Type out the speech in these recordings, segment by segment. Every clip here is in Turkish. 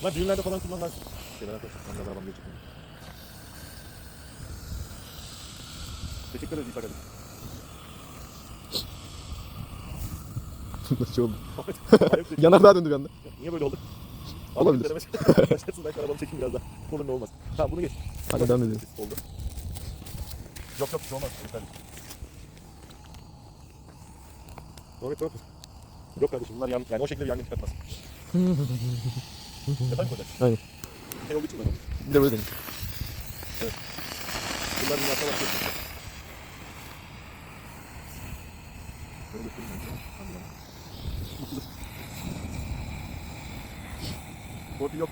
Bunlar düğünlerde falan kullanılan şeyler arkadaşlar. Ben de arabam geçecek. Teşekkür ederiz İsa kardeşim. Nasıl oldu? Yanardağ döndü bir anda. Niye böyle oldu? Olabilir. Başlasın belki arabamı çekeyim biraz daha. Olur ne olmaz. Tamam bunu geç. Hadi devam edelim. Oldu. Yok yok şey olmaz. Yeterli. Doğru doğru. Yok kardeşim bunlar yan, yani o şekilde bir yangın çıkartmaz. Efendim koca? Aynen. Şey olduğu için mi? De böyle deneyelim. Bunlar bir. Torpil yok.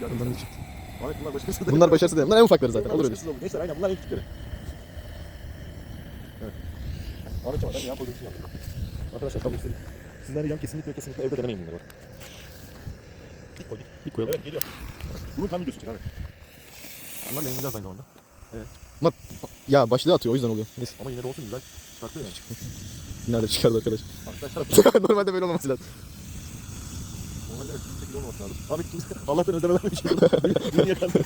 Ahmet bunlar başarısız değil. Bunlar başarısız değil. Bunlar en ufakları zaten. Olur öyle. Gençler aynen bunlar en küçükleri. Evet. Ahmetciğim ben yan pozisyonu yaptım. Arkadaşlar kabul istedim. Sizler yan kesinlikle kesinlikle evde denemeyin bunları. İlk koy. İlk koyalım. Evet geliyor. Bunun tam videosu çık abi. Bunlar yayınlayacağız aynı zamanda. Ya başlığı atıyor o yüzden oluyor. Neyse. Ama yine de olsun güzel. Çıkartıyor yani. Nerede çıkardı arkadaş? Arkadaşlar Normalde böyle olmaması lazım. Normalde bir şekilde olmaması lazım. Abi kimse Allah'tan ödemeler bir şey yok. Dünya yakandı.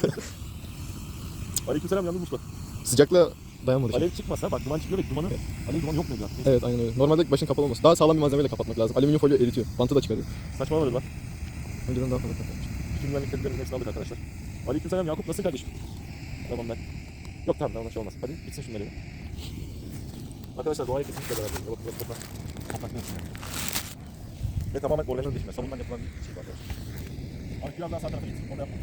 Aleykümselam yalnız Mustafa. Sıcakla dayanmadı. Alev çıkmasa bak duman çıkıyor ve dumanı alev dumanı yok mu ya? Evet aynen öyle. Normalde başın kapalı olması. Daha sağlam bir malzemeyle kapatmak lazım. Alüminyum folyo eritiyor. Bantı da çıkarıyor. Saçmalamadı lan. Önceden daha fazla kapatmış. Bütün güvenlik tedbirlerinin hepsini aldık arkadaşlar. Aleykümselam Yakup nasıl kardeşim? Tamam ben. Yok tamam tamam şey olmaz. Hadi bitsin şunları. Arkadaşlar doğaya kesinlikle beraber. Bakın burası toprak. Toprak yani? Ve tamamen organize değişme. Sabundan yapılan bir şey bu arkadaşlar. Abi biraz daha sağ tarafa gitsin. Orada yapma.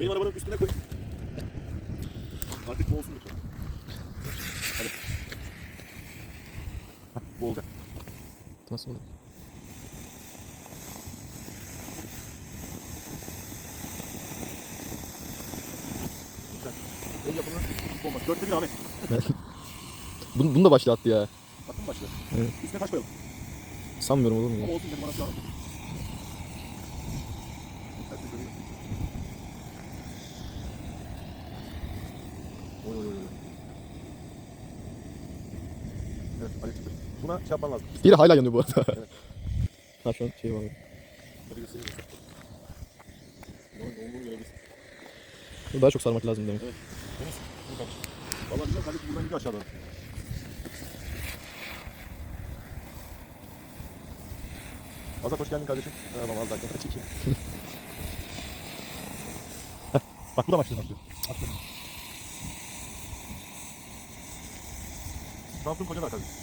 Benim arabanın üstüne koy. Artık bu olsun lütfen. Hadi. Olacak. Nasıl oldu? Güzel. Olmaz. Dörtte bir Ahmet. Bunu, bunu da başlığı attı ya. Attın mı başlığı? Evet. Üstüne taş koyalım. Sanmıyorum olur mu Ama ya? olsun benim arası. Oy oy oy. oy. Evet, Ali çıktı. Buna şey yapman lazım. Biri hala yanıyor bu arada. Evet. ha şu an şey var. Hadi göstereyim. Daha çok sarmak lazım demek. Deniz, kardeşim. Valla güzel buradan gidiyor aşağıdan. Azat hoş geldin kardeşim. Merhaba. Gel çekeyim. Bak bu da başlıyor başlıyor. Başlıyor. Samsun koca da kardeşim.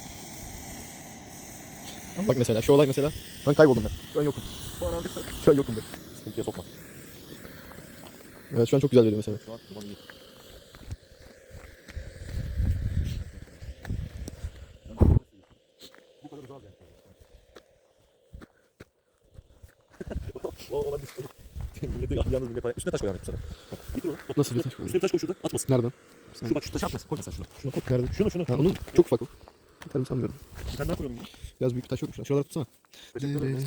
Bak mesela şu olay mesela. Ben kayboldum ben. Şu an yokum. Şu an yokum ben. sıkıntıya sokma. Evet şu an çok güzel veriyor mesela. Şu an iyi. Kadar uzak yani. O olabilir. Millete yalnız millete Üstüne taş koy. Bak, Getir onu. Bak, Nasıl bir taş koyayım? Üstüne taş koy şurada. Atmasın. Nereden? Şu bak şu taşı atmasın. Koy mesela şunu. Şuna bak nerede? Şunu şunu. Ha, onun çok ufak o. Tabii sanmıyorum. Sen ne koyuyorsun? Biraz büyük bir taş yokmuş. Şuraları tutsana. Abi.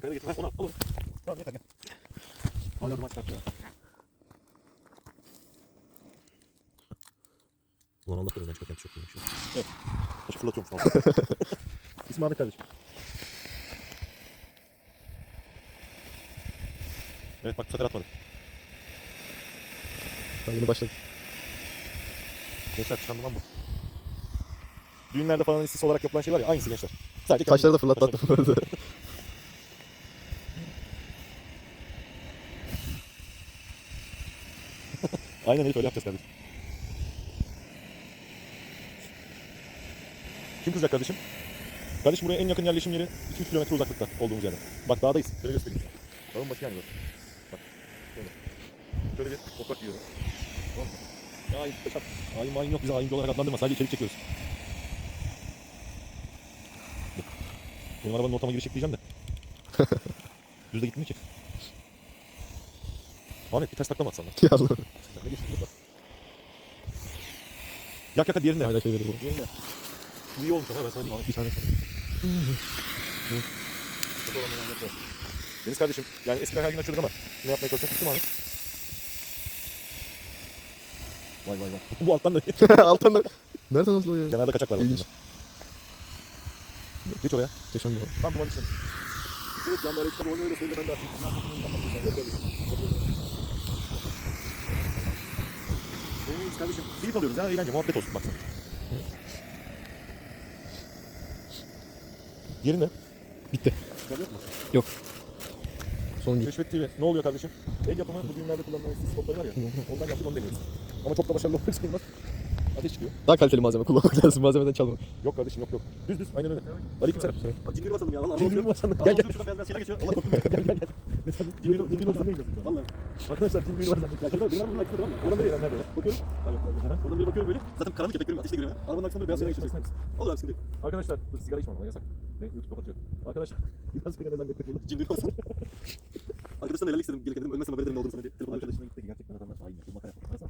Kayda getir. Onu al. Al onu. Tamam yeter gel. Hala duman çıkarttı Ulan Allah korusun çıkarken çok iyiymiş. Evet. Taşı fırlatıyorum şu an. Ahmet kardeşim. Evet bak bu sefer atmadı. Ben yeni başladım. Gençler çıkan duman bu. Düğünlerde falan istis olarak yapılan şey var ya aynısı gençler. Sadece Taşları da fırlatlattım bu arada. Aynen Elif öyle yapacağız kardeşim. Kim kızacak kardeşim? Kardeşim buraya en yakın yerleşim yeri 200 kilometre uzaklıkta olduğumuz yerde. Bak dağdayız. Şöyle göstereyim. Dağın başı yani burası. Bak. Şöyle. Şöyle bir toprak yiyoruz. Tamam mı? Ya ayın, peşat. Ayın mayın yok bize ayıncı olarak adlandırma. Sadece içerik çekiyoruz. Bak. Benim arabanın ortama girişik diyeceğim de. Düzde gitmiyor ki. Ahmet bir ters taklama atsan lan. Ya Allah. Ne burada? Yak yaka diğerinde. Hala şey veriyor bu. Diğerinde. Bu iyi olmuş ama ben sana diyeyim. Bir tane Kötü olan benim yapıyor. Deniz kardeşim, yani eskiden her gün açıyorduk ama ne yapmaya çalıştık bitti mi abi? Vay vay vay. Bu alttan da Alttan da. Nereden nasıl o ya? kenarda kaçak var. İlginç. Geç oraya. Muhteşem bu. Tam duman içine. Evet can böyle kitabı öyle söyle ben de atayım. Evet kardeşim keyif alıyoruz ya eğlence muhabbet olsun baksana. Yeri ne? Bitti. Yok mu? Yok. Sonuncu. Keşfet TV. Ne oluyor kardeşim? El yapımı bu düğünlerde kullanılan sis spotları var ya. Ondan yaptık onu deniyoruz. Ama çok da başarılı olmak sayılmaz. Ateş çıkıyor. Daha kaliteli malzeme kullanmak lazım. Malzemeden çalma. Yok kardeşim yok yok. Düz düz aynen öyle. Aleyküm selam. Cingiri basalım ya. Vallahi Cingiri basalım. Gel Gel, gel. gel. Şurada beyaz beyaz şeyler geçiyor. Gel gel gel. Gel gel. Mesela cimri cimri olsa ne gidiyorsun? Vallahi. Arkadaşlar cimri zannediyor. Ya şurada benim arkasında tamam mı? Oradan nereye nerede? Bakıyorum. Oradan biri bakıyorum böyle. Zaten karanlık bekliyorum. Ateşle giriyorum. Arabanın arkasında böyle beyaz şeyler geçiyor. Olur abi yok. Arkadaşlar sigara içmem yasak. Ne? YouTube kapatıyor. Arkadaşlar biraz sigara zannetmeyin. Cingiri basalım. Arkadaşlar neler istedim gelirken dedim ölmezsem haber ederim ne olduğunu sana diye. Telefonu açtım. Arkadaşına gitti gerçekten adamlar hain. Bu makara yapıyor.